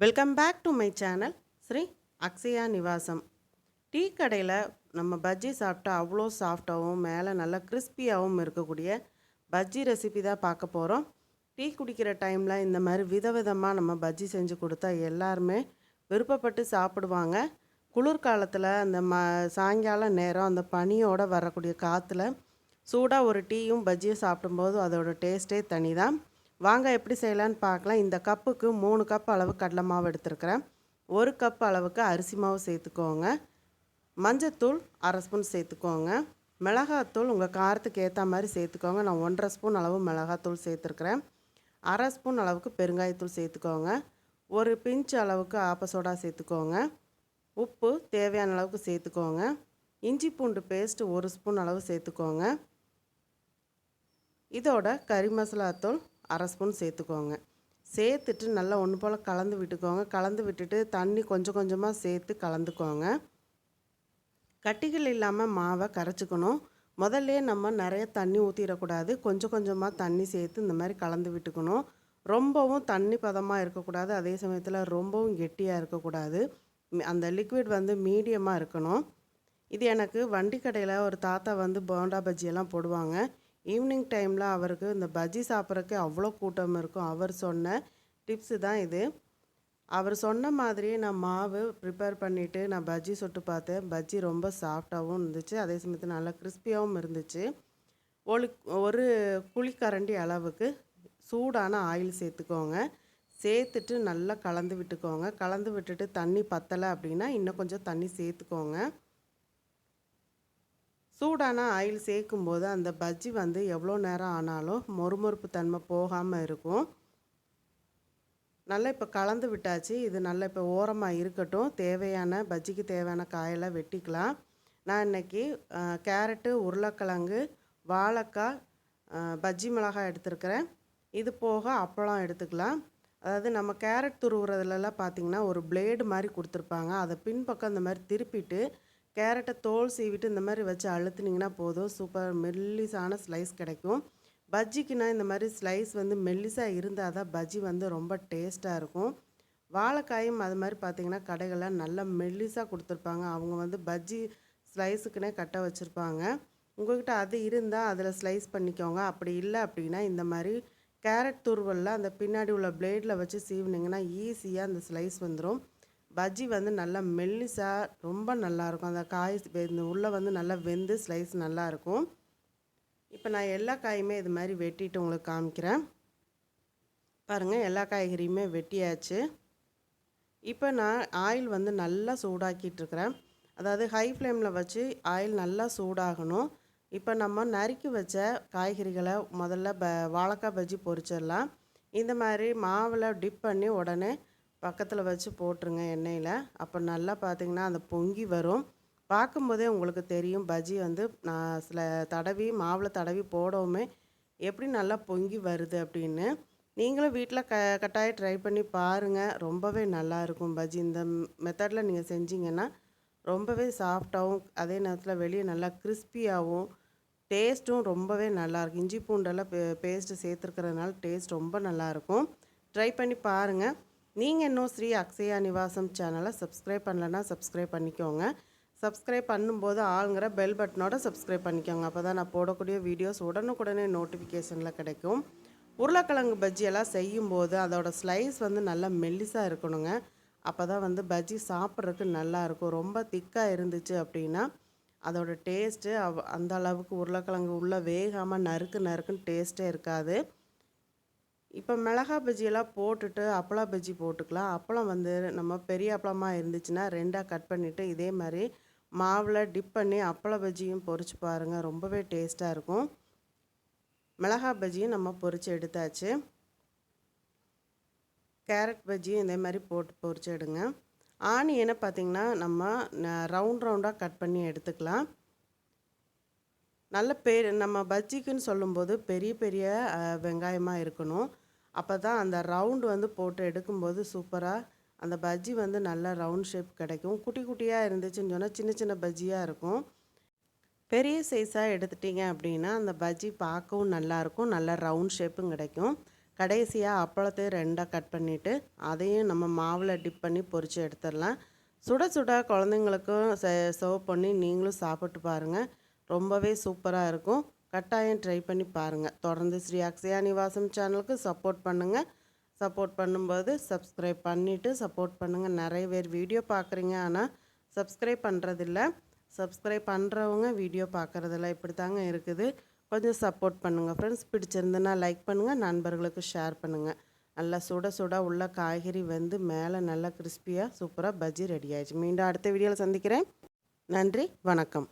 Welcome back to my channel Sri Akshaya Nivasam tea கடையில் நம்ம பஜ்ஜி சாப்பிட்டா அவ்வளோ சாஃப்டாகவும் மேலே நல்லா கிறிஸ்பியாகவும் இருக்கக்கூடிய பஜ்ஜி ரெசிபி தான் பார்க்க போகிறோம் டீ குடிக்கிற டைமில் இந்த மாதிரி விதவிதமாக நம்ம பஜ்ஜி செஞ்சு கொடுத்தா எல்லாருமே விருப்பப்பட்டு சாப்பிடுவாங்க. குளிர்காலத்தில் அந்த ம சாயங்கால நேரம் அந்த பனியோடு வரக்கூடிய காற்றுல சூடாக ஒரு டீயும் பஜ்ஜியும் சாப்பிடும்போது அதோட டேஸ்ட்டே தனி தான் வாங்க எப்படி செய்யலான்னு பார்க்கலாம். இந்த கப்புக்கு மூணு கப் அளவு கடலை மாவு எடுத்துருக்கிறேன். ஒரு கப் அளவுக்கு அரிசி மாவு சேர்த்துக்கோங்க. மஞ்சத்தூள் அரை ஸ்பூன் சேர்த்துக்கோங்க. மிளகாத்தூள் உங்கள் காரத்துக்கு ஏற்ற மாதிரி சேர்த்துக்கோங்க. நான் ஒன்றரை ஸ்பூன் அளவு மிளகாத்தூள் சேர்த்துருக்குறேன். அரை ஸ்பூன் அளவுக்கு பெருங்காயத்தூள் சேர்த்துக்கோங்க. ஒரு பிஞ்ச் அளவுக்கு ஆப்பசோடா சேர்த்துக்கோங்க. உப்பு தேவையான அளவுக்கு சேர்த்துக்கோங்க. இஞ்சி பூண்டு பேஸ்ட்டு ஒரு ஸ்பூன் அளவு சேர்த்துக்கோங்க. இதோட கறி மசாலா தூள் அரை ஸ்பூன் சேர்த்துக்கோங்க. சேர்த்துட்டு நல்லா ஒன்று போல் கலந்து விட்டுக்கோங்க. கலந்து விட்டுட்டு தண்ணி கொஞ்சம் கொஞ்சமாக சேர்த்து கலந்துக்கோங்க. கட்டிகள் இல்லாமல் மாவை கரைச்சிக்கணும். முதல்ல நம்ம நிறைய தண்ணி ஊற்றிடக்கூடாது கொஞ்சம் கொஞ்சமாக தண்ணி சேர்த்து இந்த மாதிரி கலந்து விட்டுக்கணும். ரொம்பவும் தண்ணி பதமாக இருக்கக்கூடாது. அதே சமயத்தில் ரொம்பவும் கெட்டியாக இருக்கக்கூடாது. அந்த லிக்விட் வந்து மீடியமாக இருக்கணும். இது எனக்கு வண்டி கடையில் ஒரு தாத்தா வந்து போண்டா பஜ்ஜியெல்லாம் போடுவாங்க. ஈவினிங் டைமில் அவருக்கு இந்த பஜ்ஜி சாப்பிட்றக்கு அவ்வளோ கூட்டம் இருக்கும். அவர் சொன்ன டிப்ஸு தான் இது. அவர் சொன்ன மாதிரியே நான் மாவு ப்ரிப்பேர் பண்ணிவிட்டு நான் பஜ்ஜி சுட்டு பார்த்தேன். பஜ்ஜி ரொம்ப சாஃப்டாகவும் இருந்துச்சு. அதே சமயத்தில் நல்லா கிறிஸ்பியாகவும் இருந்துச்சு. ஒரு ஒரு குழிக்கரண்டி அளவுக்கு சூடான ஆயில் சேர்த்துக்கோங்க. சேர்த்துட்டு நல்லா கலந்து விட்டுக்கோங்க. கலந்து விட்டுட்டு தண்ணி பத்தலை அப்படின்னா இன்னும் கொஞ்சம் தண்ணி சேர்த்துக்கோங்க. சூடான ஆயில் சேர்க்கும்போது அந்த பஜ்ஜி வந்து எவ்வளோ நேரம் ஆனாலும் மொறுமொறுப்பு தன்மை போகாமல் இருக்கும். நல்லா இப்போ கலந்து விட்டாச்சு. இது நல்லா இப்போ ஓரமாக இருக்கட்டும். தேவையான பஜ்ஜிக்கு தேவையான காயெல்லாம் வெட்டிக்கலாம். நான் இன்னைக்கு கேரட்டு உருளைக்கிழங்கு வாழைக்காய் பஜ்ஜி மிளகாய் எடுத்துருக்கிறேன். இது போக அப்பளம் எடுத்துக்கலாம். அதாவது நம்ம கேரட் துருவுறதுலலாம் பார்த்திங்கன்னா ஒரு பிளேடு மாதிரி கொடுத்துருப்பாங்க. அதை பின்பக்கம் இந்த மாதிரி திருப்பிட்டு கேரட்டை தோல் சீவிட்டு இந்த மாதிரி வச்சு அழுத்துனீங்கன்னா போதும். சூப்பர் மெல்லிசான ஸ்லைஸ் கிடைக்கும். பஜ்ஜிக்குன்னா இந்த மாதிரி ஸ்லைஸ் வந்து மெல்லிசாக இருந்தால் தான் பஜ்ஜி வந்து ரொம்ப டேஸ்ட்டாக இருக்கும். வாழைக்காயும் அது மாதிரி பார்த்தீங்கன்னா கடைகளில் நல்லா மெல்லிசாக கொடுத்துருப்பாங்க. அவங்க வந்து பஜ்ஜி ஸ்லைஸுக்குன்னே கட்ட வச்சுருப்பாங்க. உங்கள்கிட்ட அது இருந்தால் அதில் ஸ்லைஸ் பண்ணிக்கோங்க. அப்படி இல்லை அப்படின்னா இந்த மாதிரி கேரட் துருவலில் அந்த பின்னாடி உள்ள பிளேடில் வச்சு சீவினிங்கன்னா ஈஸியாக அந்த ஸ்லைஸ் வந்துடும் பஜ்ஜி வந்து நல்லா மெல்லிசாக ரொம்ப நல்லாயிருக்கும். அந்த காய் வெந்து- உள்ளே வந்து நல்லா வெந்து ஸ்லைஸ் நல்லாயிருக்கும். இப்போ நான் எல்லா காயுமே இது மாதிரி வெட்டிட்டு உங்களுக்கு காமிக்கிறேன். பாருங்கள் எல்லா காய்கறியுமே வெட்டியாச்சு. இப்போ நான் ஆயில் வந்து நல்லா சூடாக்கிட்டு இருக்கிறேன் அதாவது ஹை ஃப்ளேமில் வச்சு ஆயில் நல்லா சூடாகணும். இப்போ நம்ம நறுக்கி வச்ச காய்கறிகளை முதல்ல ப வாழைக்காய் பஜ்ஜி பொரிச்சிடலாம். இந்த மாதிரி மாவில் டிப் பண்ணி உடனே பக்கத்தில் வச்சு போட்டுருங்க எண்ணெயில். அப்போ நல்லா பார்த்தீங்கன்னா அந்த பொங்கி வரும். பார்க்கும்போதே உங்களுக்கு தெரியும் பஜ்ஜி வந்து நான் சில தடவி மாவில் தடவி போடவுமே எப்படி நல்லா பொங்கி வருது அப்படின்னு. நீங்களும் வீட்டில் க கட்டாயம் ட்ரை பண்ணி பாருங்கள் ரொம்பவே நல்லாயிருக்கும் பஜ்ஜி. இந்த மெத்தடில் நீங்கள் செஞ்சீங்கன்னா ரொம்பவே சாஃப்டாகவும் அதே நேரத்தில் வெளியே நல்லா கிறிஸ்பியாகவும் டேஸ்ட்டும் ரொம்பவே நல்லாயிருக்கும் இஞ்சி பூண்டெல்லாம் பே பேஸ்ட்டு சேர்த்துருக்கறதுனால டேஸ்ட் ரொம்ப நல்லாயிருக்கும் ட்ரை பண்ணி பாருங்கள் நீங்கள் இன்னும் ஸ்ரீ அக்ஷயா நிவாசம் சேனலை சப்ஸ்கிரைப் பண்ணலன்னா சப்ஸ்கிரைப் பண்ணிக்கோங்க. சப்ஸ்கிரைப் பண்ணும்போது ஆளுங்கிற பெல் பட்டனோட சப்ஸ்கிரைப் பண்ணிக்கோங்க. அப்போ தான் நான் போடக்கூடிய வீடியோஸ் உடனுக்குடனே நோட்டிஃபிகேஷனில் கிடைக்கும். உருளைக்கிழங்கு பஜ்ஜி எல்லாம் செய்யும்போது அதோடய ஸ்லைஸ் வந்து நல்லா மெல்லிசாக இருக்கணுங்க. அப்போ தான் வந்து பஜ்ஜி சாப்பிட்றதுக்கு நல்லா இருக்கும். ரொம்ப திக்காக இருந்துச்சு அப்படின்னா அதோட டேஸ்ட்டு அவ் அந்த அளவுக்கு உருளைக்கிழங்கு உள்ளே வேகாமல் நறுக்கு நறுக்குன்னு டேஸ்ட்டே இருக்காது. இப்போ மிளகா பஜ்ஜியெல்லாம் போட்டுட்டு அப்பளா பஜ்ஜி போட்டுக்கலாம். அப்பளம் வந்து நம்ம பெரிய அப்பளமாக இருந்துச்சுன்னா ரெண்டாக கட் பண்ணிவிட்டு இதே மாதிரி மாவில் டிப் பண்ணி அப்பள பஜ்ஜியும் பொரிச்சு பாருங்கள் ரொம்பவே டேஸ்ட்டாக இருக்கும். மிளகா பஜ்ஜியும் நம்ம பொரித்து எடுத்தாச்சு. கேரட் பஜ்ஜியும் இதே மாதிரி போட்டு பொரிச்சு எடுங்க. ஆனியனை பார்த்திங்கன்னா நம்ம ரவுண்ட் ரவுண்டாக கட் பண்ணி எடுத்துக்கலாம். நல்ல பெ நம்ம பஜ்ஜிக்குன்னு சொல்லும்போது பெரிய பெரிய வெங்காயமாக இருக்கணும். அப்போ தான் அந்த ரவுண்டு வந்து போட்டு எடுக்கும்போது சூப்பராக அந்த பஜ்ஜி வந்து நல்ல ரவுண்ட் ஷேப் கிடைக்கும். குட்டி குட்டியாக இருந்துச்சுன்னு சொன்னால் சின்ன சின்ன பஜ்ஜியாக இருக்கும். பெரிய சைஸாக எடுத்துட்டீங்க அப்படின்னா அந்த பஜ்ஜி பார்க்கவும் நல்லாயிருக்கும் நல்ல ரவுண்ட் ஷேப்பும் கிடைக்கும். கடைசியாக அப்பளத்தையும் ரெண்டாக கட் பண்ணிவிட்டு அதையும் நம்ம மாவில் டிப் பண்ணி பொரித்து எடுத்துடலாம். சுட சுட குழந்தைங்களுக்கும் சர்வ் பண்ணி நீங்களும் சாப்பிட்டு பாருங்கள் ரொம்பவே சூப்பராக இருக்கும். கட்டாயம் ட்ரை பண்ணி பாருங்கள் தொடர்ந்து ஸ்ரீ அக்ஷயா நிவாசம் சேனலுக்கு சப்போர்ட் பண்ணுங்கள் சப்போர்ட் பண்ணும்போது சப்ஸ்கிரைப் பண்ணிவிட்டு சப்போர்ட் பண்ணுங்கள் நிறைய பேர் வீடியோ பார்க்குறீங்க. ஆனால் சப்ஸ்கிரைப் பண்ணுறதில்ல சப்ஸ்கிரைப் பண்ணுறவங்க வீடியோ பார்க்குறதில்ல. இப்படி தாங்க இருக்குது. கொஞ்சம் சப்போர்ட் பண்ணுங்கள் ஃப்ரெண்ட்ஸ் பிடிச்சிருந்துன்னா லைக் பண்ணுங்கள் நண்பர்களுக்கு ஷேர் பண்ணுங்கள் நல்லா சுட சுட உள்ள காய்கறி வந்து மேலே நல்லா கிறிஸ்பியாக சூப்பராக பஜ்ஜி ரெடி ஆயிடுச்சு. மீண்டும் அடுத்த வீடியோவில் சந்திக்கிறேன். நன்றி. வணக்கம்.